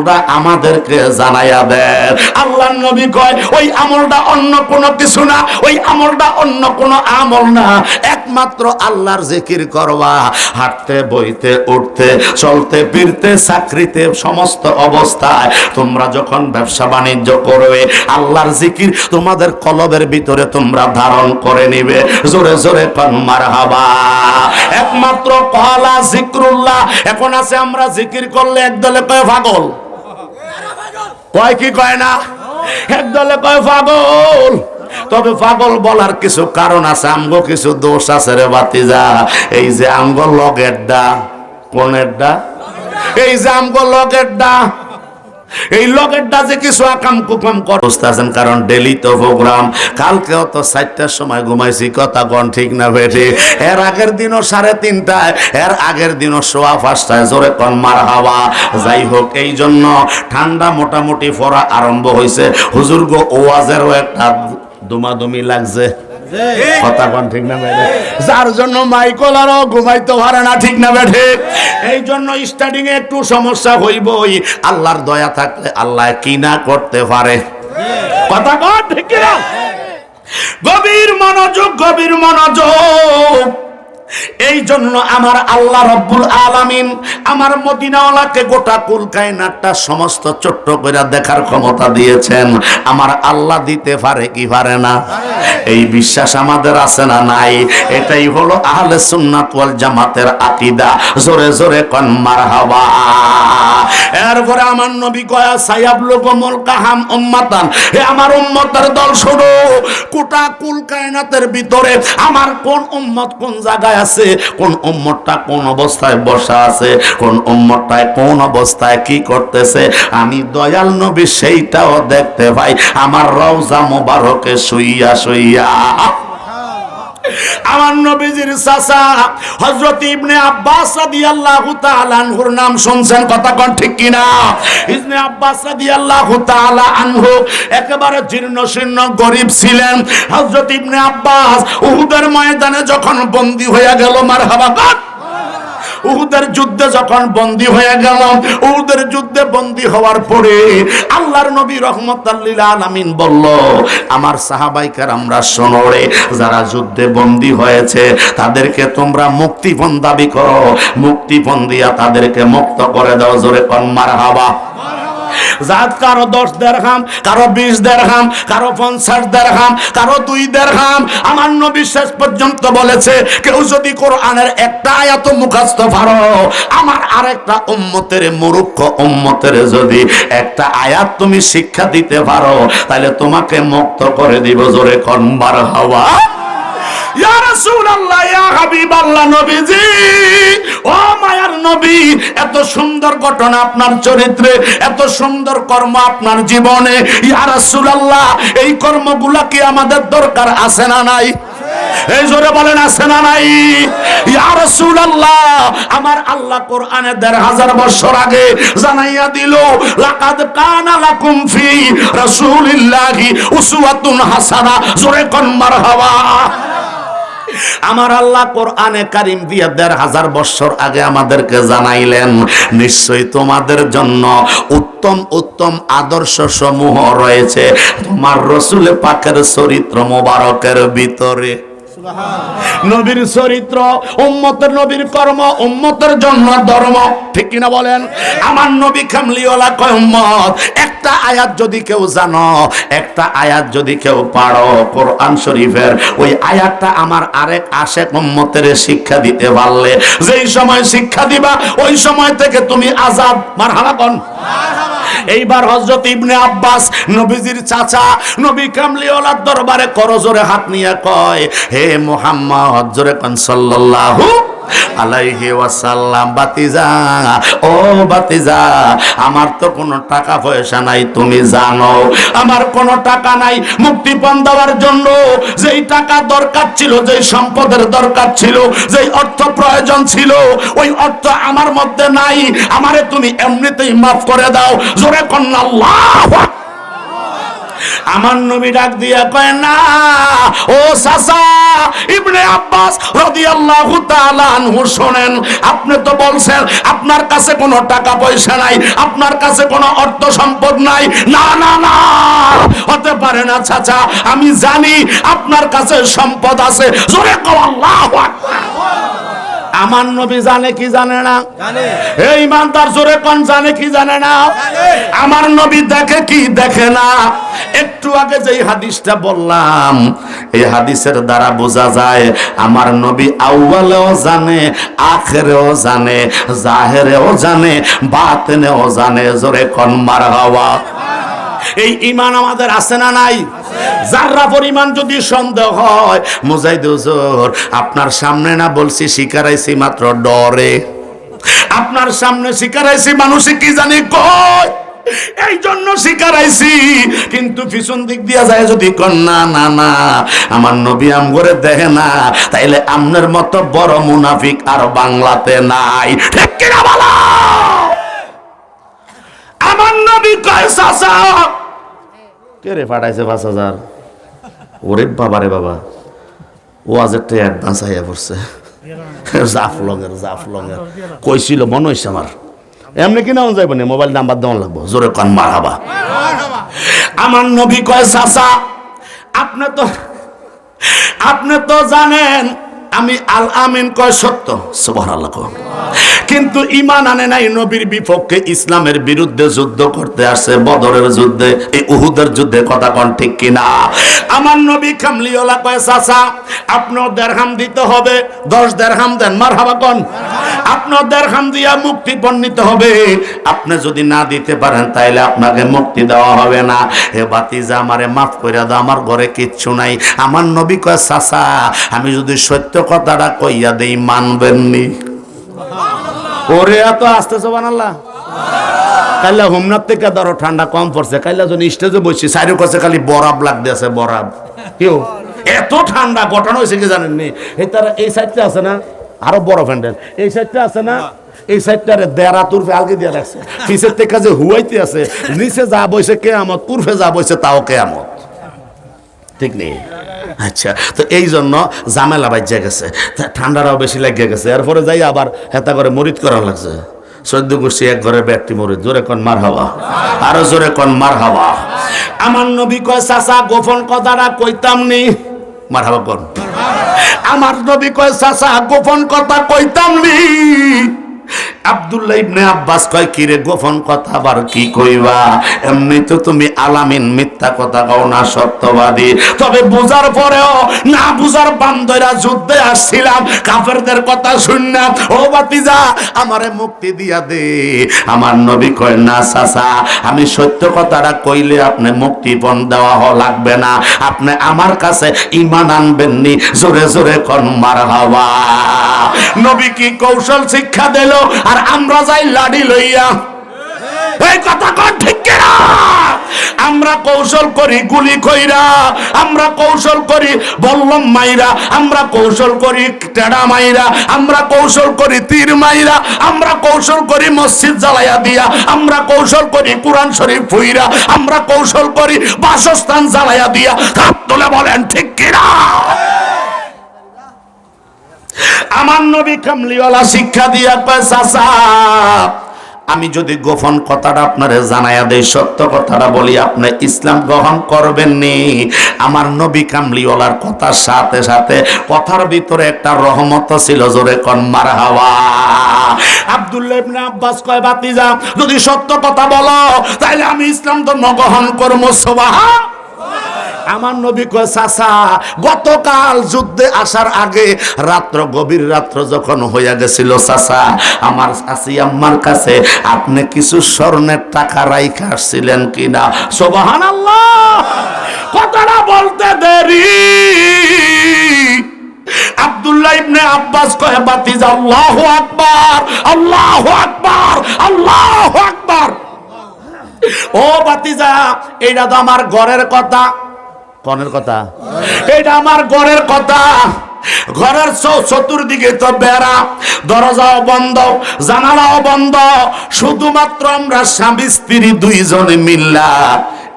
আমলটা আমাদেরকে জানাইয়া দেন আল্লাহ নবী কয়, ওই আমলটা অন্য কোনো কিছু না, ওই আমলটা অন্য কোনো আমল না। একমাত্র আল্লাহর জিকির করবা। হাঁটতে, বইতে, উঠতে, চলতে, ফিরতে, চাকরিতে, সমস্ত অবস্থায় তোমরা যখন ব্যবসা বাণিজ্য করবে, আল্লাহর জিকির তোমাদের কলবের ভিতরে তোমরা ধারণ করে নিবে। জোরে জোরে কন, মারহাবা। একমাত্র কলা, জিক্রুল্লাহ। এখন আছে আমরা জিকির করলে একদলে কয় পাগল কয় কি কয় না? একদলে কয় পাগল তবে পাগল বলার কিছু কারণ আছে, আমগো কিছু দোষ আছে রে বাতিজা এই যে আমগো লগের ডা কোনের ডা এই যে আমগো লগের ডা এই লগেরটা যে কিছু আকাম কুকাম করতে আছেন? কারণ ডেলি তো প্রোগ্রাম। কালকেও তো চারটার সময় ঘুমাইছি, কথা গন ঠিক না বেঠে। এর আগের দিনও সাড়ে তিনটায়, এর আগের দিনও সোয়া পাঁচটায়, জোরে কন মার হাওয়া যাই হোক, এই জন্য ঠান্ডা মোটামুটি পড়া আরম্ভ হয়েছে হুজুর গো, ওয়াজেরও একটা দুমাদুমি লাগছে। কথা কন ঠিক না বেঠে যার জন্য মাইকল আরও ঘুমাইতে পারে না ঠিক না বেঠে এই জন্য স্টার্টিং এ একটু সমস্যা হইবই। আল্লাহর দয়া থাকলে আল্লাহ কি না করতে পারে? কথা কন ঠিক না? গভীর মনোযোগ গভীর মনোযোগ। এই জন্য আমার আল্লাহ রব্বুল আলামিন আমার মদিনাওয়ালাকে গোটা কুল কায়নাটটা সমস্ত ছোট্ট করে দেখার ক্ষমতা দিয়েছেন। আমার আল্লাহ দিতে পারে কি পারে না? এই বিশ্বাস আমাদের আছে না নাই? এটাই হলো আহলে সুন্নাত ওয়াল জামাতের আকীদা। জোরে জোরে কন, মারহাবা। এরপরে আমার নবী কয়া সায়াব লোকমল কাহাম উম্মাতান। হে আমার উম্মতের দল, শোনো। কোটা কুল কায়নাতের ভিতরে আমার কোন উম্মত কোন জায়গায় আছে? কোন উম্মতটা কোন অবস্থায় বসা আছে? কোন উম্মতটায় কোন অবস্থায় কি করতেছে? আমি দয়াল নবী সেইটাও দেখতে পাই। আমার রওজা মোবারকে শুইয়া শুইয়া। আমার নবীজির চাচা হযরত ইবনে আব্বাস রাদিয়াল্লাহু তাআলা আনহুর নাম শুনছেন, কথা কোন ঠিক কিনা? ইবনে আব্বাস রাদিয়াল্লাহু তাআলা আনহু একেবারে জীর্ণ শীর্ণ গরিব ছিলেন। হযরত ইবনে আব্বাস উহুদের ময়দানে যখন বন্দী হয়ে গেল, মারহাবা উহুদের যুদ্ধে যখন বন্দী হয়ে গেল উহুদের যুদ্ধে বন্দী হওয়ার পরে আল্লাহর নবী রহমতাল্লিল আলামিন বলল, আমার সাহাবাইকার আমরা শোনরে যারা যুদ্ধে বন্দী হয়েছে, তাদেরকে তোমরা মুক্তিপণ দাবি করো। মুক্তিপণ দিয়া তাদেরকে মুক্ত করে দাও, জোরে কন্মার হাবা জাত কারও দশ দেড়হাম, কারও বিশ দেড়হাম, কারও পঞ্চাশ দেড়হাম, কারও দুই দেড়হাম। আমার নবী শেষ পর্যন্ত বলেছে, কেউ যদি কোরআনের একটা আয়াত মুখস্থ পারো, আমার আরেকটা উম্মতের মুরুক্ষ উম্মতের যদি একটা আয়াত তুমি শিক্ষা দিতে পারো, তাহলে তোমাকে মুক্ত করে দিব জোরে কনবার হাওয়া। ইয়া রাসূলুল্লাহ, ইয়া হাবিবাল্লাহ নবীজি, ও মায়ার নবী, এত সুন্দর ঘটনা আপনার চরিত্রে, এত সুন্দর কর্ম আপনার জীবনে। ইয়া রাসূলুল্লাহ, এই কর্মগুলা কি আমাদের দরকার, আছে না নাই? এই জোরে বলেন, আছে না নাই? ইয়া রাসূলুল্লাহ, আমার আল্লাহ কোরআনে দেড় হাজার বছর আগে জানাইয়া দিল, লাকাদ কানা লাকুম ফি রাসূলিল্লাহি উসওয়াতুন হাসানা। জোরে কোন মারহাবা। আমার আল্লাহ কোরআনে কারিম দিয়ে দেড় হাজার বছর আগে আমাদেরকে জানাইলেন, নিশ্চয়ই তোমাদের জন্য উত্তম উত্তম আদর্শ সমূহ রয়েছে। তোমার রসুল পাকের চরিত্র মোবারকের ভিতরে। নবীর চরিত্র, উম্মতের নবীর কর্ম, উম্মতের জন্য ধর্ম, ঠিক কিনা বলেন? আমার নবী খামলিওয়ালা কয়, উম্মত, একটা আয়াত যদি কেউ জানো, একটা আয়াত যদি কেউ পারো, কোরআন শরীফের ওই আয়াতটা আমার আরেক আশেক উম্মতের শিক্ষা দিতে পারলে। যেই সময় শিক্ষা দিবা, ওই সময় থেকে তুমি আজাদ। মার হারাবন এইবার হজরত ইবনে আব্বাস নবীজির চাচা নবী কামলিওয়ালার দরবারে করজোরে হাত নিয়ে কয়, হে মোহাম্মদ, জোরে কন, সাল্লাল্লাহু আলাইহি ওয়াসাল্লাম, বাতিজা, ও বাতিজা, আমার তো কোনো টাকা পয়সা নাই, তুমি জানো। আমার কোনো টাকা নাই মুক্তিপণ দেওয়ার জন্য যেই টাকা দরকার ছিল, যেই সম্পদের দরকার ছিল, যেই অর্থ প্রয়োজন ছিল, ওই অর্থ আমার মধ্যে নাই। আমারে তুমি এমনিতেই মাফ করে দাও। জোরে কন্যা, আল্লাহ আমার নবী ডাক দিয়া কয়, না, ও সাসা ইবনে আব্বাস রাদিয়াল্লাহু তাআলা আনহু শুনেন, আপনি তো বলছেন আপনার কাছে কোনো টাকা পয়সা নাই, আপনার কাছে কোনো অর্থ সম্পদ নাই। না না না, হতে পারে না চাচা, আমি জানি আপনার কাছে সম্পদ আছে। জোরে কও, আল্লাহু আকবার। আমার নবী জানে কি জানে না? এই ইমানদার জোরে কোন জানে কি জানে না? আমার নবী দেখে কি দেখে না? একটু আগে যে হাদিসটা বললাম এই হাদিসের দ্বারা বোঝা যায় আমার নবী আউয়ালেও জানে আখেরেও জানে জাহেরেও জানে বাতেনেও জানে জোরে কোন মার হওয়া এই ইমান আমাদের আছে না নাই? যাররা পরিমাণ যদি সন্দেহ হয় মুজাইদ হুজুর, আপনার সামনে না বলছি শিকারাইছি মাত্র ডরে। আপনার সামনে শিকারাইছি মানুষে কি জানি কয়? এই জন্য শিকারাইছি, কিন্তু পিছন দিক দিয়া যায় যদি না না না, আমার নবী আম করে দেখে না, তাইলে আমনের মতো বড় মুনাফিক আর বাংলাতে নাই। ঠিক কিনা বলো? আমার নবী কয়, চাচা কে রে পাঠাইছে পাঁচ হাজার? ওরে বাবা রে বাবা। ও আজ একটা অ্যাডভান্স আইয়া পড়ছে। জাফলঙের জাফলঙের কইছিল, মনে হয়েছে আমার। এমনি কিনা যাইব না? মোবাইল নাম্বার দেওয়া লাগবো। জোরে কন মার হাবা আমার নবী কয়, চাচা, আপনি তো আপনি তো জানেন, আমি আল আমিন কয় সত্য? সুবহানাল্লাহ। কিন্তু ইমান আনে নাই নবীর বিপক্ষে ইসলামের বিরুদ্ধে যুদ্ধ করতে আসে, বদরের যুদ্ধে, এই উহুদের যুদ্ধে, কথা কন ঠিক কিনা? আমার নবী কামলিওয়ালা কয়, চাচা আপনার দেড়হাম দিতে হবে, দশ দেড়হাম দেন মার হাবা কন? আপনার দেড়হাম দিয়া মুক্তি নিতে হবে। আপনি যদি না দিতে পারেন, তাইলে আপনাকে মুক্তি দেওয়া হবে না। হে বাতিজা, আমারে মাফ করে দাও, আমার ঘরে কিচ্ছু নাই। আমার নবী কয়, চাচা, আমি যদি সত্য কথাটা কইয়া দেই, মানবেননি? ওরে এত আসতেছে বানাল্লাহ কাইলা হোমনাথ থেকে ধরো ঠান্ডা কম পড়ছে, কাইলা যখন স্টেজে বসছি সাইডের কাছে খালি বরাব লাগতেছে বরাব। কেউ? এত ঠান্ডা ঘটনা হয়েছে কি জানেন নি এই তারা, এই সাইডটা আছে না? আরও বড় প্যান্ডেল এই সাইডটা আছে না? এই সাইডটারে দেড়া তুরফে আলগে দিয়ে রাখছে। পিছের থেকে যে হুয়াইতে আছে, নিচে যা বইছে কে আমত তুরফে যা বইছে তাও কে আমত ঠিক নেই। আচ্ছা তো এই জন্য জামেলা বাজ্যা গেছে। তা ঠান্ডাটাও বেশি লাগিয়ে গেছে। এরপরে যাই আবার হেতা করে মরিত করা লাগছে। সদ্য গোষ্ঠী এক ঘরে ব্যক্তি মরিত জোরে কন, মার হাওয়া। আরও জোরে কন, মার হাওয়া। আমার নবী কয়, চাচা, গোপন কথাটা কইতাম নি। মার হাওয়া কন। আমার নবী কয়, চাচা, গোপন কথা কইতাম নি। আব্দুল্লাহ ইবনে আব্বাস কয়, কি রে গোপন কথা, আবার কি কইবা? এমনি তো তুমি আলামিন মিথ্যা কথা কও না, সত্যবাদী। তবে পরেও না বান্দরা যুদ্ধে আসছিলাম, কাফেরদের কথা শুননা ও বাতিজা আমারে মুক্তি দিয়া দে। আমার নবী কয়, না চাচা, আমি সত্য কথাটা কইলে আপনি মুক্তিপণ দেওয়া লাগবে না। আপনি আমার কাছে ইমান আনবেননি, জোরে জোরে কন মার হাওয়া নবী কি কৌশল শিক্ষা দিল? আর আমরা যাই লাডি লইয়া। এই কথা কন ঠিক কিনা? আমরা কৌশল করি গুলি কইরা আমরা কৌশল করি বল্লম মাইরা, আমরা কৌশল করি টেডা মাইরা, আমরা কৌশল করি তীর মাইরা, আমরা কৌশল করি মসজিদ জ্বালাইয়া দিয়া, আমরা কৌশল করি কোরআন শরীফ ফুইরা, আমরা কৌশল করি বাসস্থান জ্বালাইয়া দিয়া। হাত তুলে বলেন ঠিক কিনা? আমার নবী কামলিওয়ালা শিক্ষা দিয়া চাচা, আমি যদি গোপন কথাটা আপনারে জানাইয়া দেই, সত্য কথাটা বলি, আপনি ইসলাম গ্রহণ করবেন নি আমার নবী কামলিওয়ালার কথার সাথে সাথে কথার ভিতরে একটা রহমত ছিল, জোরে কন মার হাওয়া আব্দুল্লাহ ইবনে আব্বাস কয় বাতিজা যদি সত্য কথা বলো তাহলে আমি ইসলাম ধর্ম গ্রহণ করব, সুবহান আমার নবী কয়, চাচা, গতকাল যুদ্ধে আসার আগে রাত্র গভীর রাত্র যখন হইয়া গেছিল, চাচা, আমার চাচি আম্মার কাছে আপনি কিছু স্বর্ণের টাকা রাইখা আসছিলেন কিনা? সোবাহান আল্লাহ কথাটা বলতে দেরি। আব্দুল্লাহ ইবনে আব্বাস কয়, বাতিজা, আল্লাহু আকবার আল্লাহু আকবার আল্লাহু আকবার। ও বাতিজা, এইটা তো আমার ঘরের কথা। কনের কথা? এটা আমার গড়ের কথা। ঘরের চতুর্দিকে তো বেড়া, দরজাও বন্ধ, জানালাও বন্ধ। শুধুমাত্র আমরা স্বামী, স্ত্রী দুইজনে মিল্লা।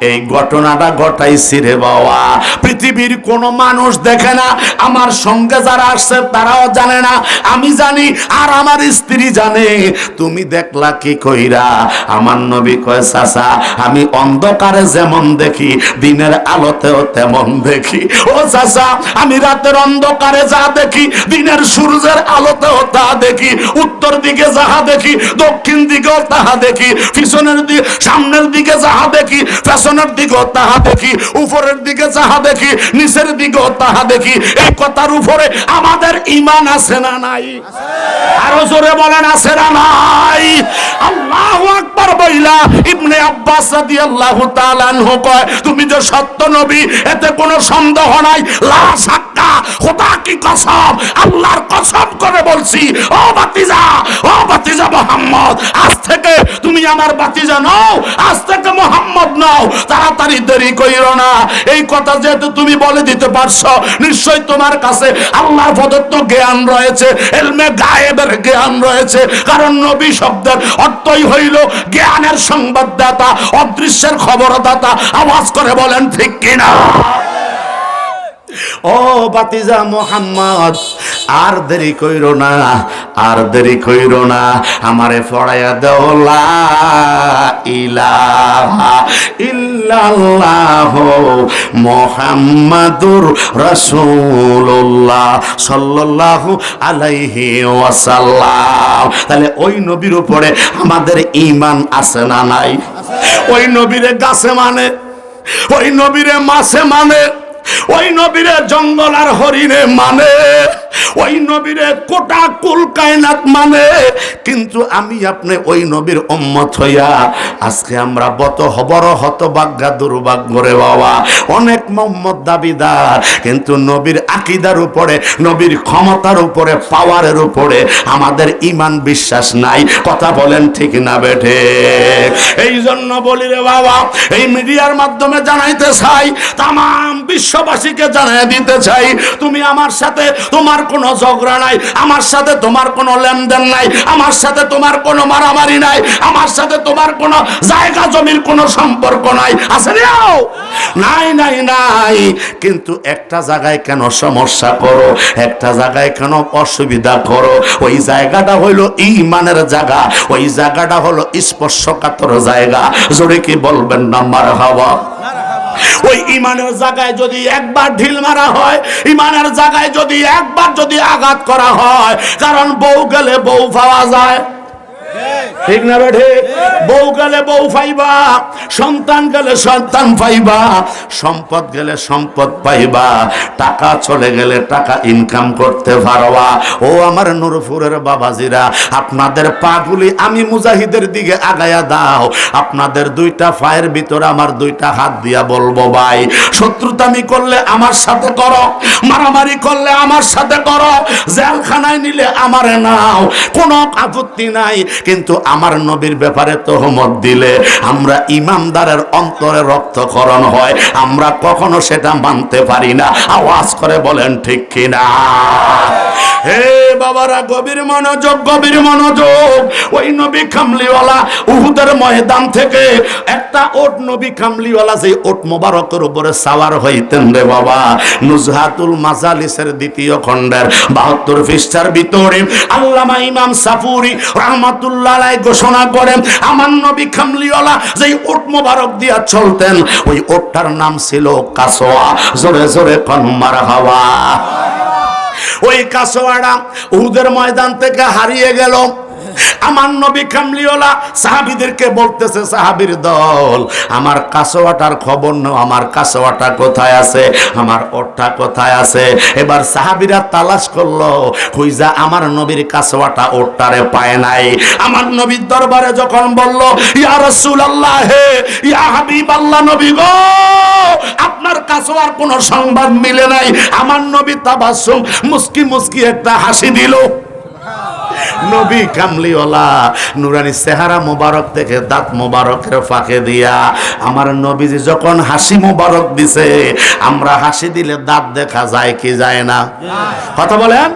এই ঘটনাটা ঘটাইছি রে বাবা। পৃথিবীর কোনো মানুষ দেখে না, আমার সঙ্গে যারা আসছে তারাও জানে না। আমি জানি আর আমার স্ত্রী জানে। তুমি দেখলা কি কইরা? আমার নবী কয়, চাচা, আমি অন্ধকারে যেমন দেখি, দিনের আলোতেও তেমন দেখি। ও চাচা, আমি রাতের অন্ধকারে যা দেখি, দিনের সূর্যের আলোতেও তা দেখি। উত্তর দিকে যাহা দেখি, দক্ষিণ দিকেও তাহা দেখি। পিছনের দিকে সামনের দিকে যাহা দেখি পেছনের দিকেও তাহা দেখি, উপরের দিকে যাহা দেখি, নিচের দিকেও তাহা দেখি, এই কথার উপরে আমাদের ইমান আছে না নাই? আরও জোরে বলেন, আছে না নাই? আল্লাহ আকবার বইলা ইবনে আব্বাস রাদিয়াল্লাহু তাআলা কয়, তুমি যে সত্য নবী, এতে কোনো সন্দেহ নাই? লা সাক্কা খোদা কি কসম? আল্লাহর কসম করে বলছি, ও বাতিজা ও বাতিজা মোহাম্মদ, আজ থেকে তুমি আমার বাতিজা নও, আজ থেকে মোহাম্মদ নও, তাড়াতাড়ি দেরি কইরো না। এই কথা যেহেতু তুমি বলে দিতে পারছ, নিশ্চয় তোমার কাছে আল্লাহর প্রদত্ত জ্ঞান রয়েছে, এলমে গায়েবের জ্ঞান রয়েছে, কারণ নবী শব্দের অর্থই হইল জ্ঞানের সংবাদদাতা, অদৃশ্যের খবরদাতা, আওয়াজ করে বলেন, ঠিক কিনা? ও বাতিজা মোহাম্মদ, আর দেরি কইরো না, আর দেরি কইরো না, আমারে পড়াইয়া দেওলা ইলাহা ইল্লাল্লাহ মোহাম্মদুর রাসূলুল্লাহ সাল্লাল্লাহু আলাইহি ওয়াসাল্লাম। তাহলে ওই নবীর উপরে আমাদের ঈমান আছে না নাই? ওই নবীরে গাছে মানে ওই নবীরে মাছে মানে। ওই নবীরে জঙ্গল আর হরিণে মানে। ওই নবীরে কোটা কুল কায়নাত মানে কিন্তু আমি আপনি ওই নবীর উম্মত হইয়া, আজকে আমরা বত হবর হতভাগ্যা দুর্ভাগ্য রে বাবা। অনেক মোহাম্মদ দাবিদার, কিন্তু নবীর আকিদার উপরে, নবীর ক্ষমতার উপরে, পাওয়ারের উপরে আমাদের ইমান বিশ্বাস নাই। কথা বলেন ঠিক না বেঠে। এই জন্য বলি রে বাবা, এই মিডিয়ার মাধ্যমে জানাইতে চাই তাম বিশ্ববাসীকে জানাই দিতে চাই, তুমি আমার সাথে তোমার কোনো ঝগড়া নাই, আমার সাথে তোমার কোনো লেনদেন নাই, আমার সাথে তোমার কোনো মারামারি নাই, আমার সাথে তোমার কোনো জায়গা জমির কোনো সম্পর্ক নাই। আছে নাই নাই নাই। কিন্তু একটা জায়গায় কেন সমস্যা করো, একটা জায়গায় কেন অসুবিধা করো? ওই জায়গাটা হইল ইমানের জায়গা, ওই জায়গাটা হলো স্পর্শকাতর জায়গা। জোরে কি বলবেন না মার হাওয়া ওই ইমানের জায়গায় যদি একবার ঢিল মারা হয়, ইমানের জায়গায় যদি একবার যদি আঘাত করা হয়, কারণ বউ গেলে বউ পাওয়া যায়। ঠিক না বেঠে বউ গেলে বউ পাইবা, সন্তান গেলে সন্তান পাইবা, সম্পদ গেলে সম্পদ পাইবা, টাকা চলে গেলে টাকা ইনকাম করতে পারবা। ও আমার নুরপুরের বাবাজিরা, আপনাদের পাগুলি আমি মুজাহিদের দিকে আগায়া দাও। আপনাদের দুইটা পায়ের ভিতরে আমার দুইটা হাত দিয়া বলব, ভাই, শত্রুতামি করলে আমার সাথে করো, মারামারি করলে আমার সাথে করো, জেলখানায় নিলে আমারে নাও। কোনো আপত্তি নাই কিন্তু আমার নবীর ব্যাপারে তহমত দিলে আমরা ইমানদারের অন্তরে রক্তকরণ হয়। আমরা কখনো সেটা মানতে পারি না। আওয়াজ করে বলেন, ঠিক কিনা? হে বাবারা, গভীর মনোযোগ গভীর মনোযোগ। ওই নবী কামলিওয়ালা উহুদের ময়দান থেকে একটা ওট নবী খামলিওয়ালা যে ওট মোবারকের উপরে সাওয়ার হইতেন রে বাবা। নুজহাতুল মাজালিসের দ্বিতীয় খণ্ডের বাহাত্তর পৃষ্ঠার ভিতরে আল্লামা ইমাম সাফুরি রহমাতুল্লাহ ঘোষণা করেন, আমার নবী খামলিওয়ালা যে ওট মোবারক দিয়া চলতেন, ওই ওটটার নাম ছিল কাসোয়া। জোরে জোরে কনমার হাওয়া। ওই কাসোয়াড়া উহুদের ময়দান থেকে হারিয়ে গেল। আমার নবী কামলিওয়ালা সাহাবিদেরকে বলতেছে, সাহাবির দল, আমার কাসোয়াটার খবর নাও, আমার কাসোয়াটা কোথায় আছে? আমার ওটটা কোথায় আছে? এবার সাহাবিরা তালাশ করল খুইজা আমার নবীর কাসোয়াটা ওটটারে পায় নাই। আমার নবীর দরবারে যখন বলল, ইয়া রাসূলুল্লাহ, হে, ইয়া হাবিব আল্লাহ নবী গো, আপনার কাসোয়ার কোনো সংবাদ মিলে নাই। আমার নবী তাবাসসুম মুস্কি মুস্কি একটা হাসি দিল। নবী কামলিওয়ালা নুরানি চেহারা মোবারক দেখে দাঁত মোবারকের ফাঁকে দিয়া আমার নবীজি যখন হাসি মোবারক দিছে আমরা হাসি দিলে দাঁত দেখা যায় কি যায় না? কথা বলেন?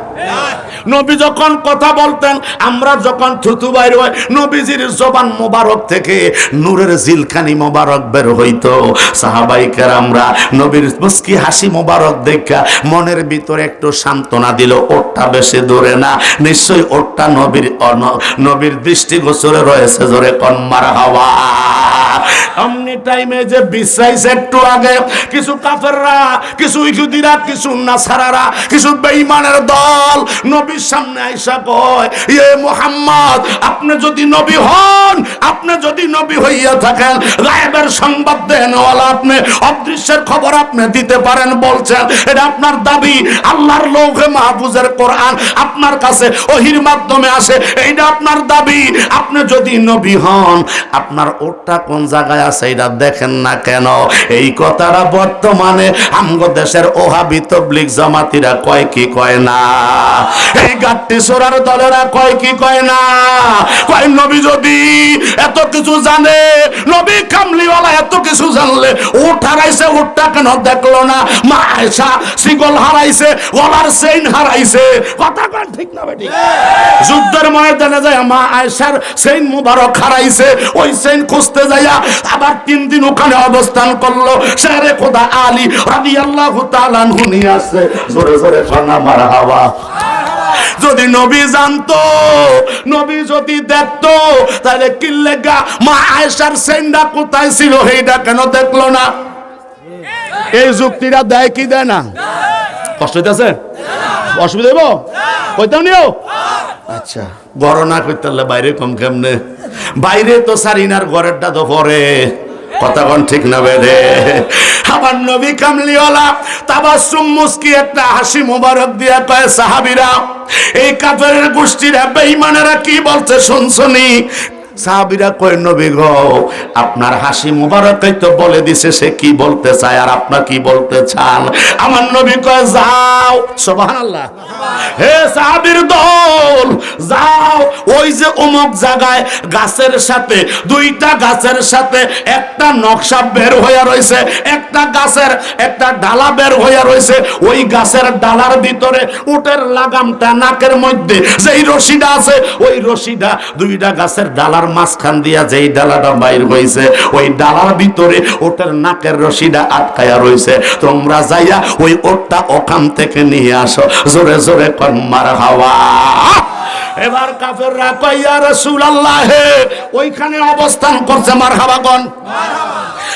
নবী যখন কথা বলতেন, আমরা যখন থুতু বাইর হয় নবীজির জবান মোবারক থেকে নূরের জিলখানি মোবারক বের হইতো। সাহাবাইকার আমরা নবীর মুস্কি হাসি মোবারক দেখা মনের ভিতরে একটু সান্ত্বনা দিল ওরটা বেশি দূরে না। নিশ্চয়ই ওরটা নবীর নবীর দৃষ্টি গোচরে রয়েছে জোরে কন্মার হাওয়া। অমনি টাইমে যে বিশ্রাইছে একটু আগে, কিছু কাফেররা, কিছু ইহুদিরা, কিছু নাসারারা, কিছু বেঈমানের দল নবীর সামনে আইসা কয় ইয়ে মোহাম্মদ, আপনি যদি নবী হন, আপনি যদি নবী হইয়া থাকেন, গায়েবের সংবাদ দেন ওয়ালা আপনি, অদৃশ্যের খবর আপনি দিতে পারেন, বলছেন। এটা আপনার দাবি, আল্লাহর লৌহে মাহফুজের কোরআন আপনার কাছে ওহির মাধ্যমে আসে, এইটা আপনার দাবি। আপনি যদি নবী হন, আপনার ওটা কোন জায়গায় আছে এটা দেখেন না কেন? এই কথাটা বর্তমানে আমগো দেশের ওহাবি তবলিগ জামাতিরা কয় কি কয় না? এই গাট্টি সোরার দলেরা কয় কি কয় না? কয় নবী যদি এত কিছু জানে, নবী কামলিওয়ালা এত কিছু জানলে, উঠ হারাইছে, উঠটা কেন দেখল না? মা আয়সা সিগল হারাইছে, গলার চেইন হারাইছে। কথা কন ঠিক না বেটি? যুদ্ধের ময়দানে যায় মা আয়সার চেইন মুবারক হারাইছে, ওই চেইন খুঁজতে যাইয়া আবার তিন দিন ওখানে অবস্থান করল। শেরে খোদা আলী রাদিয়াল্লাহু তাআলা হুনি আছে জোরে জোরে ফানা মার হাওয়া। যদি নবী জানতো, নবী যদি দেখতো, তাহলে কিল্লেগা মা আয়েশার সেন্ডা কোথায় ছিল? সেইটা কেন দেখল না? এই যুক্তিটা দেয় কি দেয় না? কষ্ট হইতেছে? অসুবিধা হইব? কইতাম নিও? আচ্ছা করতে হলে বাইরে কম কেমনে? বাইরে তো সারিনার ঘরেরটা তো পরে। কথা ঠিক না বেড়ে আমার নবী কামলিওয়ালা তাবাসুম মুস্কি একটা হাসি মোবারক দিয়া কয়, সাহাবিরা, এই কাফের গোষ্ঠীরা বেঈমানেরা কি বলছে শুনছনি সাহাবিরা কয়, নবী গো, আপনার হাসি মুবারকই তো বলে দিছে, সে কি বলতে চায় আর আপনার কি বলতে চান? আমার নবী কয়, যাও। সুবহানাল্লাহ। হে সাহাবীর দল, যাও। ওই যে অমুক জায়গায় গাছের সাথে, দুইটা গাছের সাথে একটা নকশা বের হইয়া রয়েছে একটা গাছের একটা ডালা বের হইয়া রয়েছে ওই গাছের ডালার ভিতরে উটের লাগামটা নাকের মধ্যে যেই রশিটা আছে, ওই রশিটা দুইটা গাছের ডালার মাঝখান দিয়া যেই ডালাটা বাইর হয়েছে, ওই ডালার ভিতরে ওটার নাকের রশিটা আটকায়া রয়েছে। তোমরা যাইয়া ওই ওটটা ওখান থেকে নিয়ে আসো। জোরে জোরে কন্মার হাওয়া। এবার কাফেররা কইয়া রাসূলুল্লাহ ওইখানে অবস্থান করছে মারহাবাগণ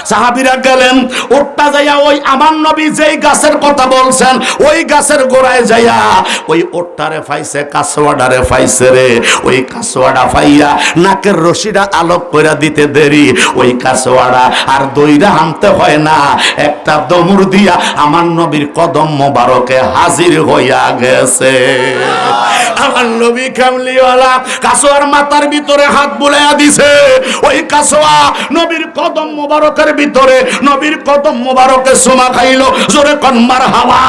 সাহাবিরা গেলেন ওটটা যাইয়া ওই আমার নবী যেই গাছের কথা বলছেন, ওই গাছের গোড়ায় যাইয়া ওই ওটটারে ফাইছে কাসওয়াডারে ফাইছে রে। ওই কাসওয়াডা ফাইয়া নাকের রশিটা আলোক কইরা দিতে দেরি। ওই কাসওয়াডা আর দইরা আনতে হয় না। একটা দমুর দিয়া আমার নবীর কদম মোবারকে হাজির হইয়া গেছে। আমার নবী কামলিওয়ালা কাসোয়ার মাথার ভিতরে হাত বুলাইয়া দিছে। ওই কাসোয়া নবীর কদম মোবারকের ভিতরে, নবীর কদম মোবারকে সুমা খাইলো। জোরে কন্মার হাওয়া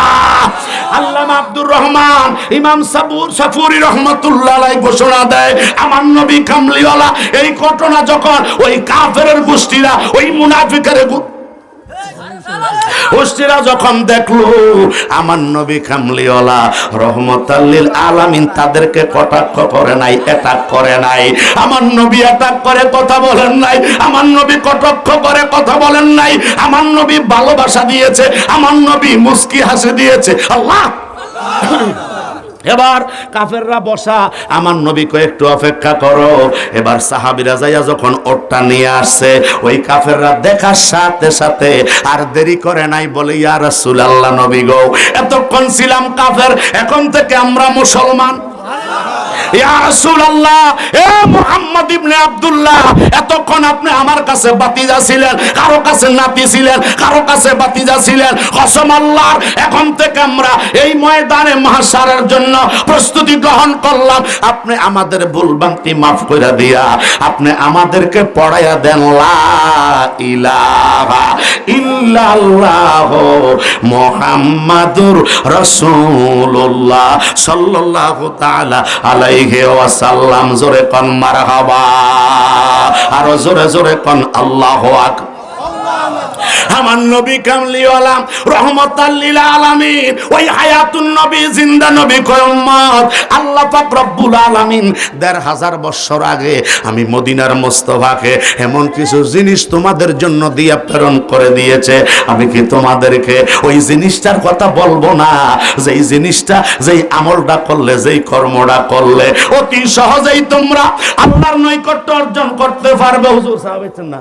আল্লাহ আব্দুর রহমান, ইমাম সাবুর সাফুরি রহমতুল্লাহ ঘোষণা দেয়, আমার নবী কামলিওয়ালা, এই ঘটনা যখন ওই কাফেরের গোষ্ঠীরা, ওই মুনাফিকের গোষ্ঠীরা যখন দেখল, আমার নবী কামলিওয়ালা রহমতাল্লিল আলামিন তাদেরকে কটাক্ষ করে নাই অ্যাটাক করে নাই। আমার নবী অ্যাটাক করে কথা বলেন নাই, আমার নবী কটাক্ষ করে কথা বলেন নাই। আমার নবী ভালোবাসা দিয়েছে, আমার নবী মুস্কি হাসি দিয়েছে। আল্লাহ! এবার কাফেররা বসা, আমার নবীকে একটু অপেক্ষা করো। এবার সাহাবিরা যাইয়া যখন ওটটা নিয়ে আসছে, ওই কাফেররা দেখার সাথে সাথে, আর দেরি করে নাই বলে, ইয়া রাসূলুল্লাহ নবী গো, এতক্ষণ ছিলাম কাফের, এখন থেকে আমরা মুসলমান। আপনি প্রস্তুতি গ্রহণ করলাম। আপনি আমাদের ভুলভ্রান্তি মাফ করে দিয়া, আপনি আমাদেরকে পড়াইয়া দেন, লা ইলাহা ইল্লাল্লাহ মুহাম্মাদুর রাসূলুল্লাহ আলাইহি ওয়াসাল্লাম জোরে কোন মারহাবা। আর জোরে জোরে কোন আল্লাহু আকবার। আমার নবী কামলিওয়ালা রহমতাল্লিল আলামিন, ওই হায়াতুন নবী, জিন্দা নবী কয়ম্মত আল্লাহ পাক রব্বুল আলামিন, দেড় হাজার বছর আগে আমি মদিনার মোস্তফাকে এমন কিছু জিনিস তোমাদের জন্য দিয়ে প্রেরণ করে দিয়েছে। আমি কি তোমাদেরকে ওই জিনিসটার কথা বলব না? যেই জিনিসটা, যেই আমলটা করলে, যেই কর্মটা করলে, অতি সহজেই তোমরা আল্লাহর নৈকট্য অর্জন করতে পারবে। হুজুর সাহাবের না।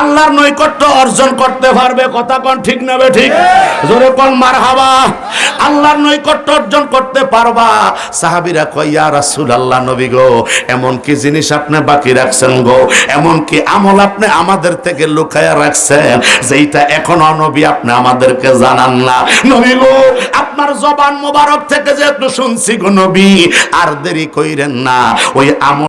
আল্লাহর নৈকট্য অর্জন করতে পারবে কথা কোন ঠিক নেবে ঠিক? জোরে কোন মার হাবা আল্লাহর নৈকট্য অর্জন করতে পারবা। সাহাবিরা কই ইয়া রাসূলুল্লাহ নবী গো এমন কি জিনিস আপনি বাকি রাখছেন গো? এমন কি আমল আপনি আমাদের থেকে লুকায়া রাখছেন যেইটা এখনও নবী আপনি আমাদেরকে জানান না? নবী গো আপনার জবান মোবারক থেকে যেহেতু শুনছি গো নবী আর দেরি কইরেন না ওই আমল